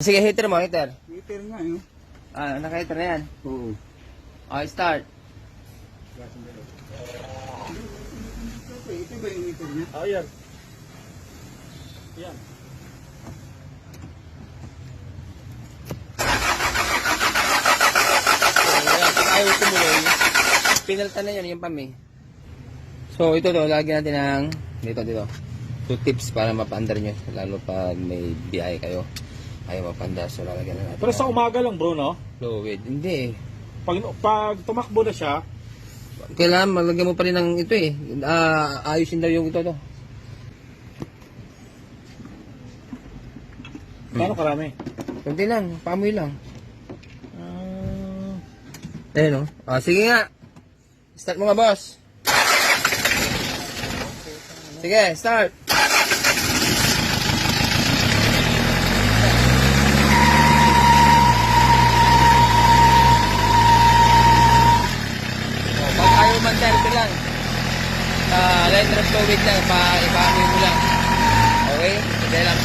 Sige, heater mo, heater. Meter nga eh. Ah, naka-heater na yan. Oo. Okay, start. Ito ba yung meter niya? Oh, yan. Yan. Pag ayaw tumuloy, pinalta na yan yung pami. So, ito to, lagyan natin ng, dito, dito. Two tips para mapaandar nyo, lalo pag may biyahe kayo. Ayaw mapandar, so lalagyan na natin. Pero sa umaga lang bro, no? Fluid. Hindi eh. Pag, pag tumakbo na siya, Kailangan malagyan mo pa rin ng ito eh. Ah, ayusin daw yung ito to. paano karami? Kunti lang, pamoy lang. Ah, Ayun o. Ah, sige nga. Start mo nga, boss. Sige, start. Ah, uh, light drop tubig lang, pa-evacuate mo lang. Okay? Hindi lang